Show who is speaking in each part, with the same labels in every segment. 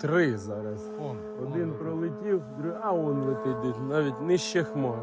Speaker 1: Три зараз.
Speaker 2: Он,
Speaker 1: Один пролетів, другий, а он летить десь, навіть нижче хмар.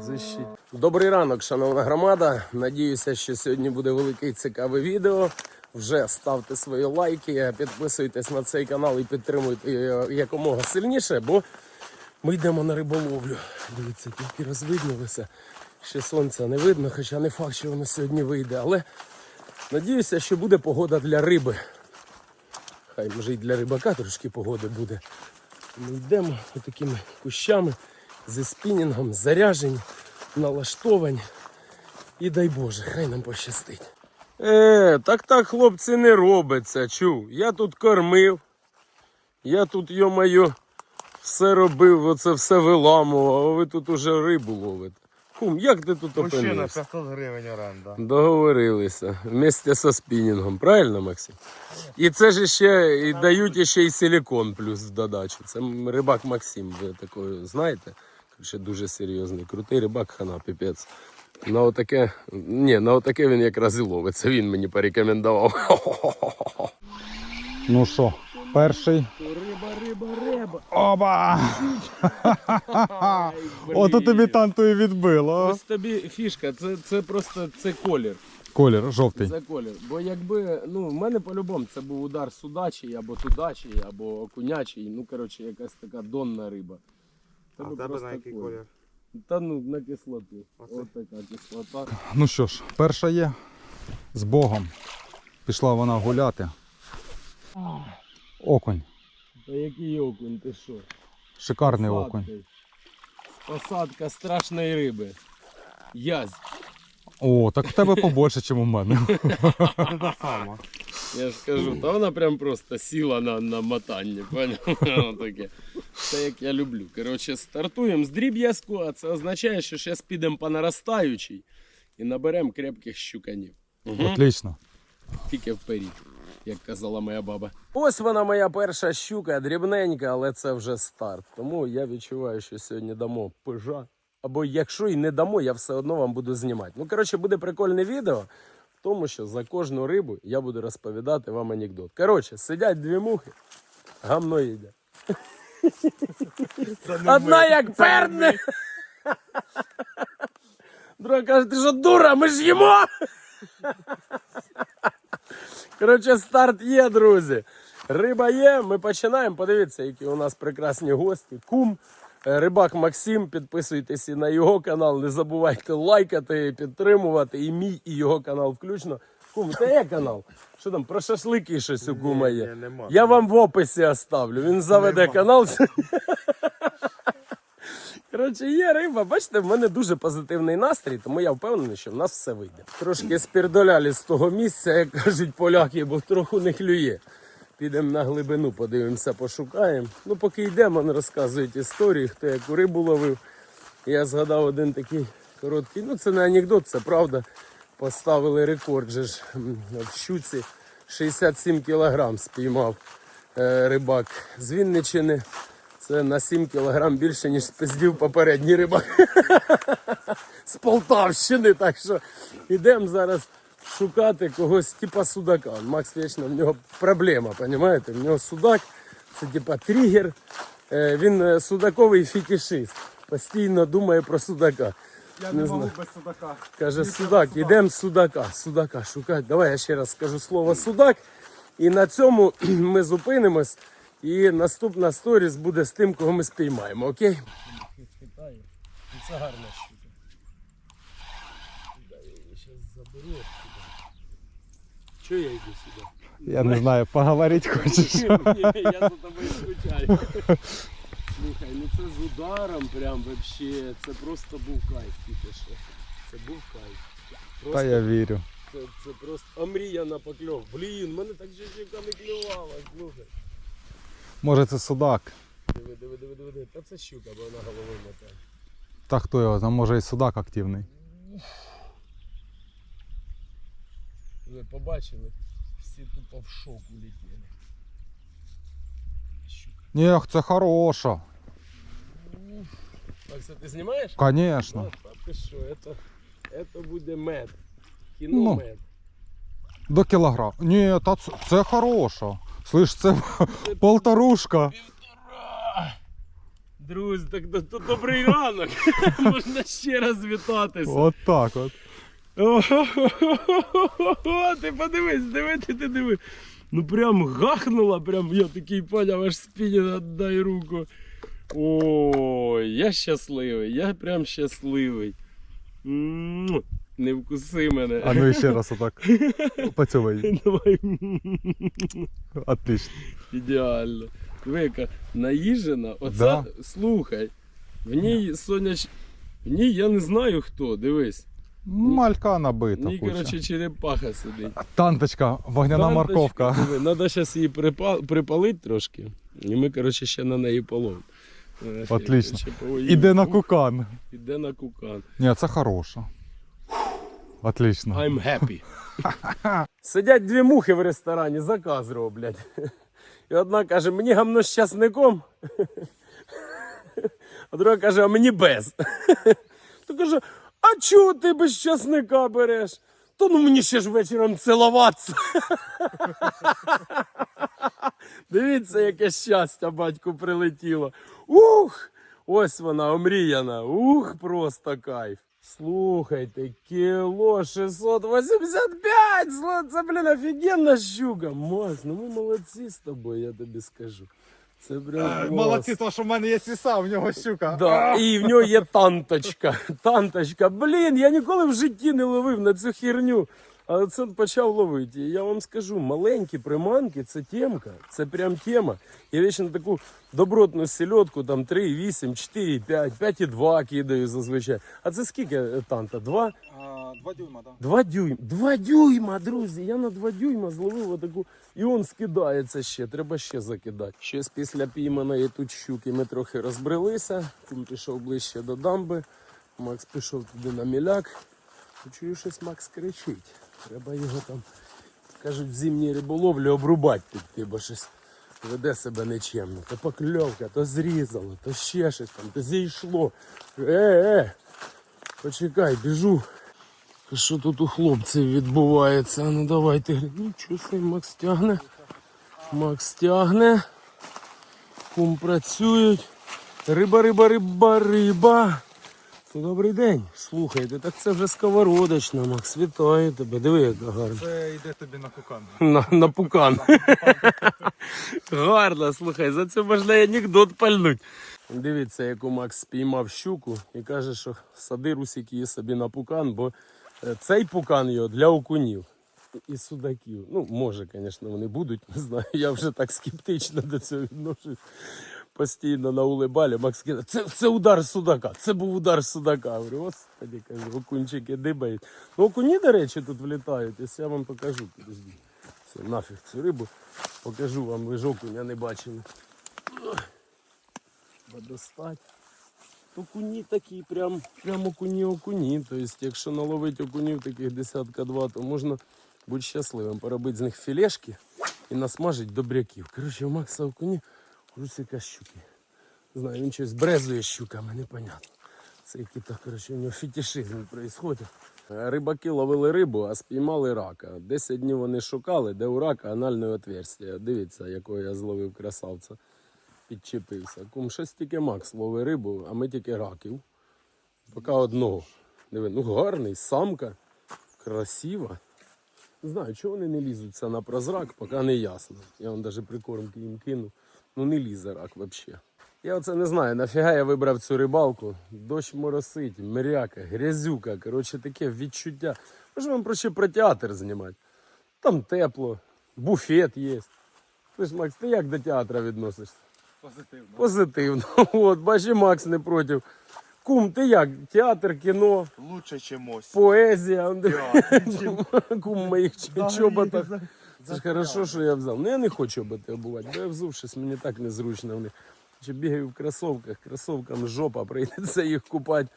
Speaker 1: Защить. Добрий ранок, шановна громада. Надіюся, що сьогодні буде велике і цікаве відео. Вже ставте свої лайки, підписуйтесь на цей канал і підтримуйте його якомога сильніше, бо ми йдемо на риболовлю. Дивіться, тільки розвиднілося. Ще сонця не видно, хоча не факт, що воно сьогодні вийде. Але надіюся, що буде погода для риби. Хай може і для рибака трошки погоди буде. Ми йдемо такими кущами зі спінінгом, заряжені, налаштовані. І дай Боже, хай нам пощастить. Е, так так, хлопці, не робиться. Чув. Я тут кормив. Я тут, йо-моє, все робив, оце все виламував, а ви тут уже рибу ловите. Кум, як ти тут
Speaker 2: Мужчина,
Speaker 1: опинився?
Speaker 2: 500 гривень оренда.
Speaker 1: Договорилися. Вместе со спінінгом, правильно, Максим? І це ж ще і дають ще й силікон плюс в додачу. Це м- рибак Максим, ви такого знаєте? Ще дуже серйозний, крутий рибак хана, піпець. На отаке, ні, на отаке він якраз і ловить. Це він мені порекомендував.
Speaker 3: Ну що, перший.
Speaker 1: Риба, риба, риба.
Speaker 3: Оба! Ото тобі танту і відбило.
Speaker 1: Ось тобі фішка, це, це просто це колір.
Speaker 3: Колір жовтий.
Speaker 1: Це колір. Бо якби, ну, в мене по-любому це був удар судачий, або тудачий, або окунячий. Ну, коротше, якась така донна риба.
Speaker 2: А в тебе на який колір?
Speaker 1: Та ну на кислоту.
Speaker 2: Оце?
Speaker 1: Ось така кислота.
Speaker 3: Ну що ж, перша є. З Богом. Пішла вона гуляти. Окунь.
Speaker 1: Та який окунь, ти що?
Speaker 3: Шикарний окунь.
Speaker 1: Посадкою. Посадка страшної риби. Язь.
Speaker 3: О, так в тебе побольше, ніж у мене.
Speaker 2: Це та сама.
Speaker 1: Я ж кажу, та вона прям просто сіла на, на мотанні, поняв? Таке. Це як я люблю. Коротше, стартуємо з дріб'язку, а це означає, що зараз підемо по наростаючій і наберемо крепких щуканів.
Speaker 3: Отлично.
Speaker 1: Тільки вперед, як казала моя баба. Ось вона моя перша щука, дрібненька, але це вже старт. Тому я відчуваю, що сьогодні дамо пижа. Або якщо і не дамо, я все одно вам буду знімати. Ну, коротше, буде прикольне відео. В тому, що за кожну рибу я буду розповідати вам анекдот. Коротше, сидять дві мухи, гамно їде. Одна як перне. Друга каже, ти що дура, ми ж їмо. Коротше, старт є, друзі. Риба є, ми починаємо. Подивіться, які у нас прекрасні гості. Кум, е, рибак Максим. Підписуйтесь і на його канал. Не забувайте лайкати, підтримувати. І мій, і його канал включно. Кум, це є канал? Що там про шашлики щось у кума є?
Speaker 2: Ні, нема.
Speaker 1: Я вам в описі оставлю. Він заведе
Speaker 2: Нема.
Speaker 1: канал. Коротше, є риба. Бачите, в мене дуже позитивний настрій, тому я впевнений, що в нас все вийде. Трошки спірдоляли з того місця, як кажуть поляки, бо трохи не клює. Підемо на глибину, подивимося, пошукаємо. Ну, поки йдемо, вони розказують історії, хто яку рибу ловив. Я згадав один такий короткий, ну це не анекдот, це правда. Поставили рекорд же ж в щуці. 67 кілограм спіймав е, рибак з Вінничини. Це на 7 кілограм більше, ніж спиздів попередній рибак з Полтавщини. Так що йдемо зараз шукати когось типа судака. Макс вічно в нього проблема, розумієте? В нього судак, це типа тригер. Е, Він е, судаковий фетишист. Постійно думає про судака.
Speaker 2: Я
Speaker 1: Не
Speaker 2: не
Speaker 1: знаю.
Speaker 2: можу без судака.
Speaker 1: Каже, судак, ідемо судака. Судака шукати. Давай я ще раз скажу слово судак. І на цьому ми зупинимось. І наступна сторіс буде з тим, кого ми спіймаємо, окей? Це гарна щука. Я її зараз заберу. Чого я йду сюди?
Speaker 3: Я не знаю, поговорити хочеш.
Speaker 1: Ні, я за тобою скучаю. Слухай, ну це з ударом прям вообще. Це просто був кайф тільки що. Це був кайф.
Speaker 3: Та я вірю.
Speaker 1: Це, це просто омріяна покльов. Блін, мене так щука не клювала, слухай.
Speaker 3: Може це судак.
Speaker 1: Диви, диви, диви, диви. Та це щука, бо вона головою мотає.
Speaker 3: Та хто його, там може і судак активний.
Speaker 1: Ви побачили, всі тупо в шок улетіли. Щука.
Speaker 3: Ні, це хороша.
Speaker 1: Так, це ти знімаєш?
Speaker 3: Конечно.
Speaker 1: Ну, та ти що, це, це буде мед. Кіно
Speaker 3: Ну.
Speaker 1: мед.
Speaker 3: До кілограма. Ні, та це, це хороша. Слиш, це полторушка.
Speaker 1: Друзі, так до- до- добрий ранок. Можна ще раз вітатися.
Speaker 3: От так от.
Speaker 1: О, ти подивись, диви, ти, ти диви. Ну прям гахнула, прям я такий поняв, аж спіні дай руку. Ой, я щасливий, я прям щасливий. Не вкуси мене.
Speaker 3: А ну ще раз отак. Поцілуй.
Speaker 1: Давай.
Speaker 3: Отлично.
Speaker 1: Ідеально. Вика, наїжена, оце
Speaker 3: Да.
Speaker 1: слухай. В ній соняч. В ній я не знаю хто, дивись.
Speaker 3: Малька набита. куча.
Speaker 1: коротше, черепаха сидить.
Speaker 3: Танточка, вогняна
Speaker 1: Танточка,
Speaker 3: морковка.
Speaker 1: диви, Надо зараз її припа... припалити трошки. І ми, коротше, ще на неї половимо. Е,
Speaker 3: Отлично. Іде на кукан.
Speaker 1: Іде на кукан.
Speaker 3: Ні, це хороша. Отлично.
Speaker 1: I'm happy. Сидять дві мухи в ресторані, заказ роблять. І одна каже, мені гамно з часником. А друга каже, а мені без. То каже, а чого ти без часника береш? То ну мені ще ж вечором цілуватися. Дивіться, яке щастя батьку прилетіло. Ух! Ось вона омріяна. Ух, просто кайф. Слухайте, кіло 685! Зло- Це, блін, офігенна щука. Мас, ну ми молодці з тобою, я тобі скажу. Це прям Молодці,
Speaker 2: то що в мене є сіса, в нього щука.
Speaker 1: Да, і в нього є танточка. Танточка. Блін, я ніколи в житті не ловив на цю херню. А це почав ловити. І я вам скажу, маленькі приманки це темка. Це прям тема. Я вічно таку добротну сельодку, там 3, 8, 4, 5, 5,2 кидаю зазвичай. А це скільки е, танта? Два?
Speaker 3: Два дюйма, так.
Speaker 1: Два дюйма. Два дюйма, друзі. Я на два дюйма зловив отаку. І он скидається ще. Треба ще закидати. Щось після пійманої тут щуки ми трохи розбрелися. Кум пішов ближче до дамби. Макс пішов туди на міляк. Чую, щось Макс кричить. Треба його там, кажуть, в зимній риболовлі обрубати піти, бо щось веде себе нечемно. То покльовка, то зрізало, то ще щось там, то зійшло. Е, е, почекай, біжу. Що тут у хлопців відбувається? Ну давайте. Нічого собі, Макс тягне. Макс тягне. Кум працюють. Риба, риба, риба, риба. Ну, добрий день. Слухайте, так це вже сковородочна, Макс. Вітаю тебе. Диви, яка гарна.
Speaker 3: Це йде тобі на кукан.
Speaker 1: На, на пукан. Гарно, слухай, за це можна і анекдот пальнуть. Дивіться, яку Макс спіймав щуку і каже, що сади русик її собі на пукан, бо е, цей пукан його для окунів і судаків. Ну, може, звісно, вони будуть, не знаю. Я вже так скептично до цього відношусь. Постійно на улибалі. Макс каже, це, це удар судака, це був удар судака. Я Говорю, господи, кажу, окунчики дибають. Ну, окуні, до речі, тут влітають, якщо я вам покажу. Все, нафіг цю рибу. Покажу вам, ви ж окуня не бачили. Ой. Окуні такі, прям, прям окуні окуні. Тобто, якщо наловити окунів таких десятка два, то можна бути щасливим. Поробити з них філешки і насмажити добряків. Коротше, у Макса окуні русика щуки. Знаю, він щось брезує щуками, непонятно. Це який то коротше, у нього фетишизм відбувається. Рибаки ловили рибу, а спіймали рака. Десять днів вони шукали, де у рака анальне отверстие. Дивіться, якого я зловив красавця. Підчепився. Кум, щось тільки Макс ловить рибу, а ми тільки раків. Поки одного. Диви, ну гарний, самка, красива. Знаю, чого вони не лізуться на прозрак, поки не ясно. Я вам навіть прикормки їм кину. Ну не лізе рак взагалі. Я оце не знаю, нафіга я вибрав цю рибалку. Дощ моросить, мряка, грязюка. Коротше, таке відчуття. Можу вам проще про театр знімати. Там тепло, буфет є. Ти ж, Макс, ти як до театру відносишся?
Speaker 2: Позитивно.
Speaker 1: Позитивно. От, бачи, Макс не проти. Кум, ти як? Театр, кіно,
Speaker 2: Лучше чимось.
Speaker 1: поезія. Кум в моїх ч- чоботах. Це ж хорошо, що я взяв. Ну я не хочу чоботи обувати, бо я взув щось мені так незручно в них. Чи бігаю в кросовках, кросовкам жопа, прийдеться їх купати.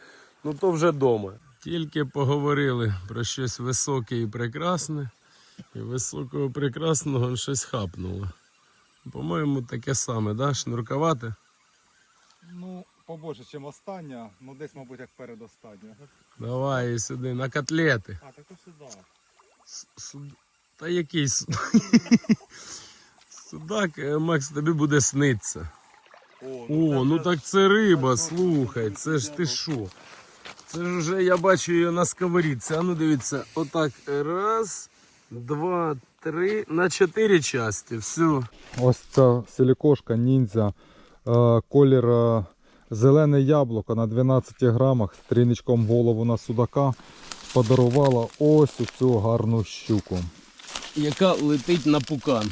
Speaker 1: Ну то вже вдома. Тільки поговорили про щось високе і прекрасне, і високого прекрасного щось хапнуло. По-моєму, таке саме, да? Шнурковате.
Speaker 3: Ну, побольше, ніж остання, ну десь, мабуть, як передостання.
Speaker 1: Давай сюди, на котлети.
Speaker 2: А, так ось сюди.
Speaker 1: С- суд- Та який? Судак, е, Макс, тобі буде сниться.
Speaker 2: О,
Speaker 1: О, ну так це риба, слухай, це ж ти що? Це ж вже я бачу її на сковорідці. А ну дивіться, отак. Раз, два, три, на чотири часті. Все.
Speaker 3: Ось ця силікошка ніндзя, е, колір е, зелене яблуко на 12 грамах з тріничком голову на судака подарувала ось цю гарну щуку.
Speaker 1: Яка летить на пукан.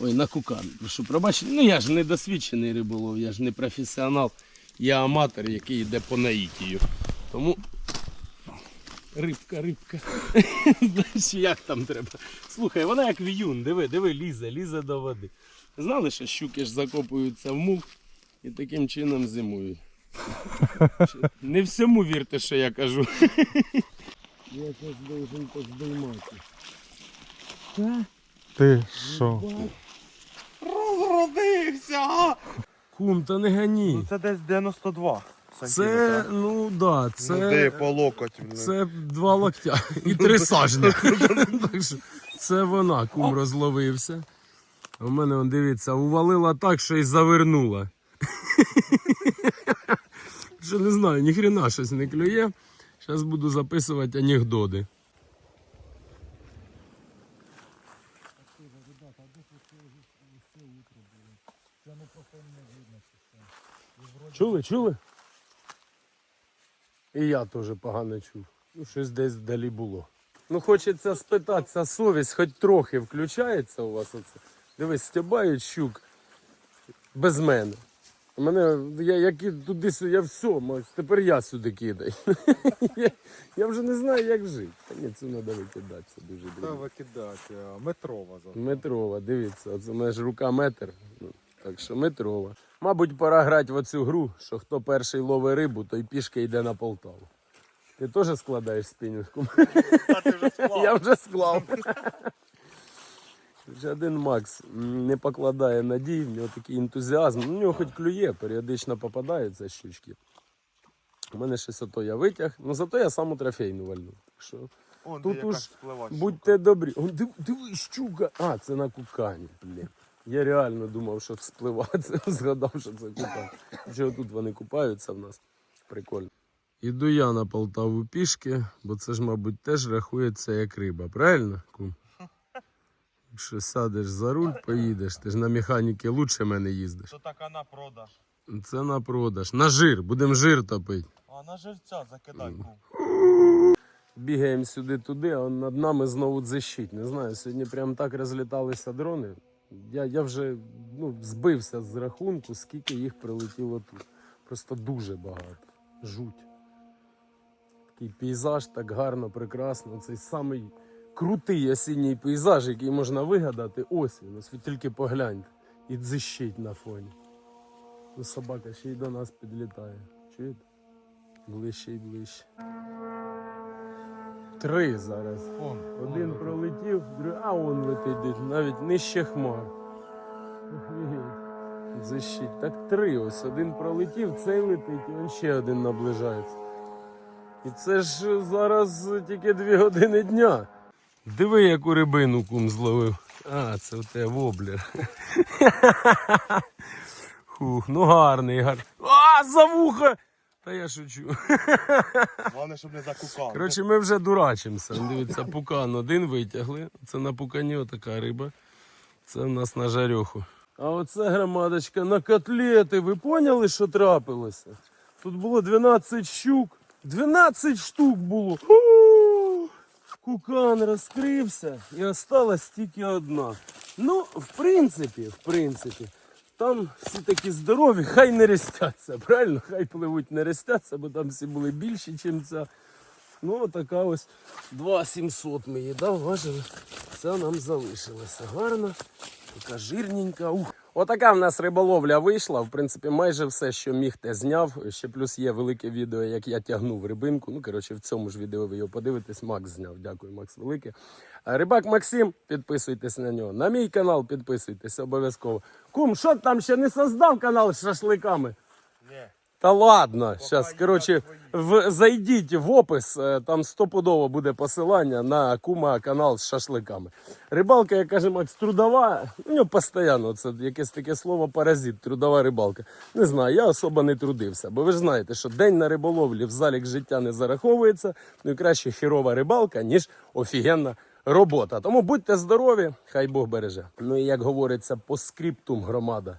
Speaker 1: Ой, на кукан. Прошу пробачення. Ну я ж не досвідчений риболов, я ж не професіонал, я аматор, який йде по наїтію. Тому. Рибка, рибка. Знаєш, як там треба. Слухай, вона як віюн, диви, диви, лізе, лізе до води. Знали, що щуки ж закопуються в мух і таким чином зимують. Не всьому вірте, що я кажу. Я зараз должен поздоймати.
Speaker 3: Ти що?
Speaker 2: Розродився!
Speaker 1: Кум, та не гані.
Speaker 2: Ну це десь 92
Speaker 1: Це, ну да,
Speaker 2: Ну,
Speaker 1: це,
Speaker 2: де по локоть. блін.
Speaker 1: це два локтя і три сажні. так що це вона, кум розловився. А в мене, он, дивіться, увалила так, що й завернула. що не знаю, ніхрена щось не клює. Зараз буду записувати анекдоти. Чули, чули? І я теж погано чув. Ну, щось десь вдалі було. Ну, хочеться спитатися, совість хоч трохи включається у вас оце. Дивись, стябають щук без мене. У мене, я, як і туди сюди, я все, Макс, тепер я сюди кидаю. я, я вже не знаю, як жити. Та ні, це треба викидати, це дуже добре.
Speaker 2: викидати, метрова за.
Speaker 1: Метрова, дивіться, оце в мене ж рука метр. Ну, так що метрова. Мабуть, пора грати в оцю гру, що хто перший ловить рибу, той пішки йде на Полтаву. Ти теж складаєш
Speaker 2: склав.
Speaker 1: Я вже склав. Один Макс не покладає надій, в нього такий ентузіазм. Ну, У нього хоч клює, періодично попадаються щучки. У мене щось ото я витяг, ну зато я саму трофейну вальну. Так що
Speaker 2: Он,
Speaker 1: Тут уж будьте добрі. О, див, диви, щука. А, це на кукані, блін. Я реально думав, що спливати, згадав, що це кукан. Чого тут вони купаються в нас? Прикольно. Іду я на Полтаву пішки, бо це ж, мабуть, теж рахується як риба, правильно? Кум? Якщо сядеш за руль, поїдеш, ти ж на механіки лучше мене їздиш.
Speaker 2: То така на продаж.
Speaker 1: Це на продаж. На жир, будемо жир топити.
Speaker 2: А на живця закидай кум.
Speaker 1: Бігаємо сюди-туди, а над нами знову дзищить. Не знаю, сьогодні прям так розліталися дрони. Я, я вже ну, збився з рахунку, скільки їх прилетіло тут. Просто дуже багато. Жуть. Такий пейзаж так гарно, прекрасно. Цей самий крутий осінній пейзаж, який можна вигадати. Ось він, ось ви тільки погляньте. І дзищить на фоні. Ну, собака ще й до нас підлітає. Чуєте? Ближче і ближче. Три зараз.
Speaker 2: Он,
Speaker 1: Один пролетів, другий, а он летить десь, навіть нижче хмар. Защить. Так три ось. Один пролетів, цей летить, і он ще один наближається. І це ж зараз тільки дві години дня. Диви, яку рибину кум зловив. А, це у тебе воблер. Хух, ну гарний, гарний. А, за вуха! Та я шучу.
Speaker 2: Головне, щоб не закукав.
Speaker 1: Коротше, ми вже дурачимося. Дивіться, пукан один витягли. Це на пукані така риба. Це в нас на жарьоху. А оце громадочка на котлети. Ви поняли, що трапилося? Тут було 12 щук. 12 штук було. Кукан розкрився і осталась тільки одна. Ну, в принципі, в принципі, там всі такі здорові, хай не рестяться, правильно? Хай пливуть не рестяться, бо там всі були більші, ніж ця. Ну, така ось 2700 ми її дав, важили. Це нам залишилося. Гарно, така жирненька. Ух. Отака в нас риболовля вийшла. В принципі, майже все, що міг, те зняв. Ще плюс є велике відео, як я тягнув рибинку. Ну, коротше, в цьому ж відео ви його подивитесь. Макс зняв. Дякую, Макс, велике. Рибак Максим, підписуйтесь на нього. На мій канал підписуйтесь обов'язково. Кум, що там ще не создав канал з шашликами? Та ладно, зараз, коротше, в, зайдіть в опис, е, там стопудово буде посилання на кума канал з шашликами. Рибалка, як каже Макс, трудова, у нього постійно це якесь таке слово паразит, трудова рибалка. Не знаю, я особо не трудився, бо ви ж знаєте, що день на риболовлі в залік життя не зараховується, ну і краще хірова рибалка, ніж офігенна робота. Тому будьте здорові, хай Бог береже. Ну і як говориться, по скриптум громада.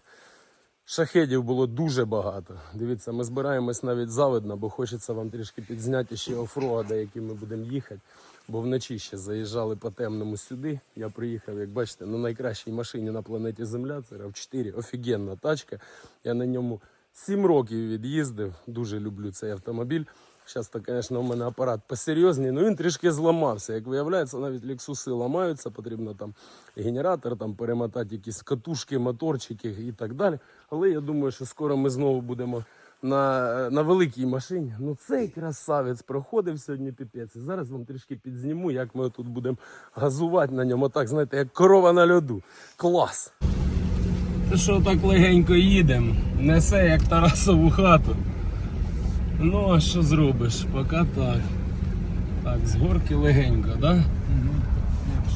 Speaker 1: Шахедів було дуже багато. Дивіться, ми збираємось навіть завидно, бо хочеться вам трішки підзняти ще офроада, яким ми будемо їхати. Бо вночі ще заїжджали по темному сюди. Я приїхав, як бачите, на найкращій машині на планеті Земля. Це RAV4, офігенна тачка. Я на ньому 7 років від'їздив. Дуже люблю цей автомобіль. Зараз, то, звісно, у мене апарат посерйозній, але він трішки зламався. Як виявляється, навіть лексуси ламаються, потрібно там генератор, там перемотати якісь катушки, моторчики і так далі. Але я думаю, що скоро ми знову будемо на, на великій машині. Ну цей красавець проходив сьогодні піпець. І зараз вам трішки підзніму, як ми тут будемо газувати на ньому. Так, знаєте, як корова на льоду. Клас! Що так легенько їдемо? Несе як Тарасову хату. Ну, а що зробиш? Поки так. Так, з горки легенько, да?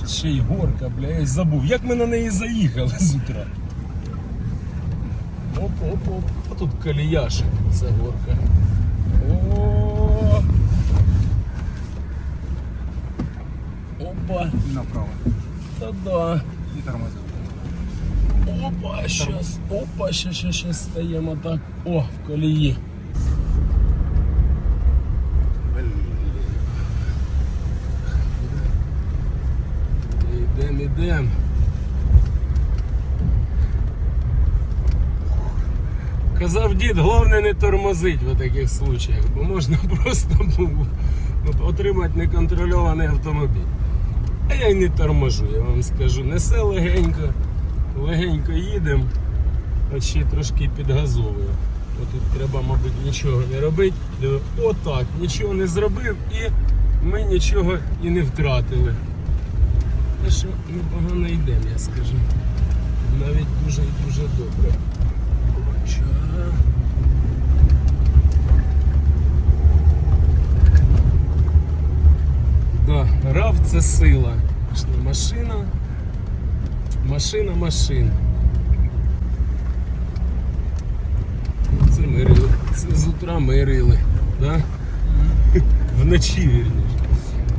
Speaker 1: Ще й горка, бля, я й забув. Як ми на неї заїхали з утра? Оп-оп-оп. А тут каліяшик, це горка. О. Опа,
Speaker 3: Направо.
Speaker 1: та да.
Speaker 3: І тормозив.
Speaker 1: Опа, щас, опа, щас, щас, щас стаємо так. О, в колії. Дід, головне не тормозить в таких случаях, бо можна просто отримати неконтрольований автомобіль. А я й не торможу, я вам скажу. Несе легенько, легенько їдемо, ще трошки підгазовую. Отут треба, мабуть, нічого не робити. Отак, нічого не зробив і ми нічого і не втратили. Те, що непогано йдемо, я скажу. Навіть дуже і дуже добре. Да, рав це сила. Машина. Машина, машина. Це ми рили. Це з утра ми рили. Да? Вночі вірніше.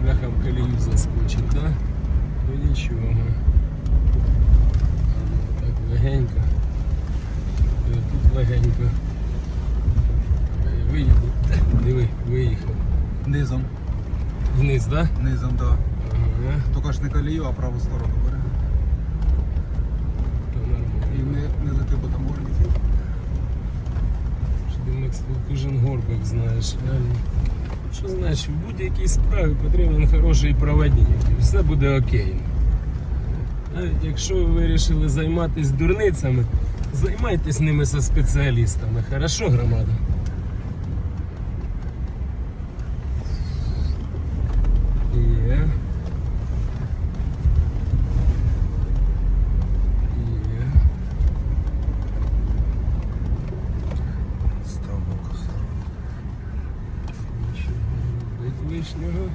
Speaker 1: Бляха в колію заскочив, да? Ну нічого. Так легенько. Тут легенько. Виїхав. Диви, виїхав.
Speaker 3: Низом.
Speaker 1: Вниз, да?
Speaker 3: Низом, да.
Speaker 1: Ага.
Speaker 3: Тільки ж не колію, а праву сторону бере. І не, не лети, бо там горбик.
Speaker 1: Що ти, Макс, кожен горбик знаєш, реально. Що знаєш, в будь-якій справі потрібен хороший проводник, і все буде окей. Навіть якщо ви вирішили займатися дурницями, займайтесь ними зі спеціалістами. Хорошо, громада? Є. Є.
Speaker 3: Ставок.
Speaker 1: Нічого не робить лишнього.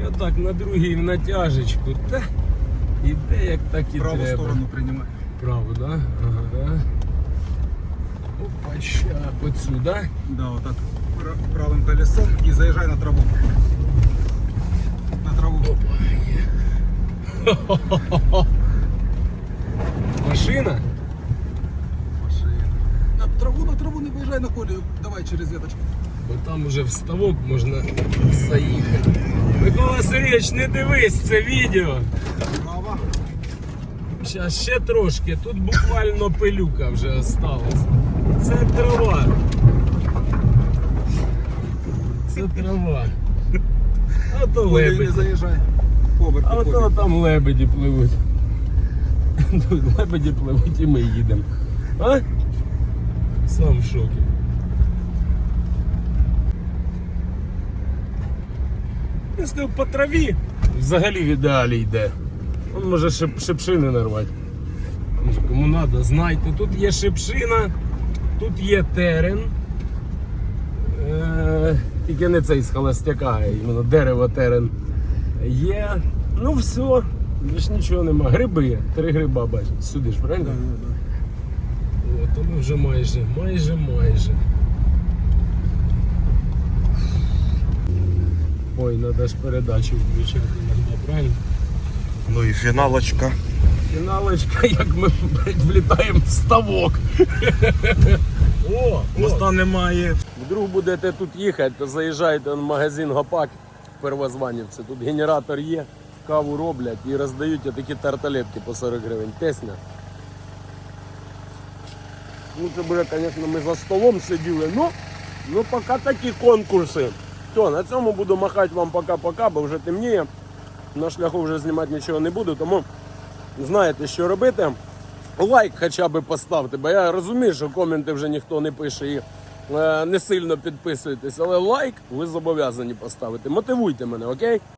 Speaker 1: І отак на другій в натяжечку. Та іде як так і
Speaker 3: Праву
Speaker 1: треба.
Speaker 3: сторону приймай.
Speaker 1: Праву, да? Ага. Опа, ща, оцю, да?
Speaker 3: Да, отак пра- правим колесом і заїжджай на траву. На траву.
Speaker 1: Опа, є. Машина?
Speaker 3: Машина. На траву, на траву не виїжджай на колію. Давай через веточку.
Speaker 1: Бо там уже в ставок можна заїхати. Микола Сергійович, не дивись це відео.
Speaker 3: Права.
Speaker 1: Ще трошки, тут буквально пилюка вже осталась. Це трава. Це трава. А то
Speaker 3: заїжджай.
Speaker 1: А то там лебеді пливуть. Тут лебеді пливуть і ми їдемо. А? Сам в шокі. Я сказав, по траві взагалі в ідеалі йде. Он може шип, шипшини нарвати. Може, кому треба, знайте. Тут є шипшина, тут є терен. Е, тільки не цей з холостяка, іменно дерево терен. Є. Ну все, більш нічого нема. Гриби. Три гриба бачиш. Сюди ж, правильно? О, то ми вже майже, майже, майже. Ой, треба ж передачу включати правильно?
Speaker 2: Ну і фіналочка.
Speaker 1: Фіналочка, як ми блядь, влітаємо в ставок. О, о.
Speaker 2: Моста немає.
Speaker 1: Вдруг будете тут їхати, то заїжджайте в магазин Гопак в Первозванівці. Тут генератор є, каву роблять і роздають такі тарталетки по 40 гривень. Песня. Ну це звісно, ми за столом сиділи. Ну, ну поки такі конкурси. Все, на цьому буду махати вам пока-пока, бо вже темніє. На шляху вже знімати нічого не буду, тому знаєте, що робити. Лайк хоча б поставте, бо я розумію, що коменти вже ніхто не пише і е, не сильно підписуєтесь, але лайк ви зобов'язані поставити. Мотивуйте мене, окей?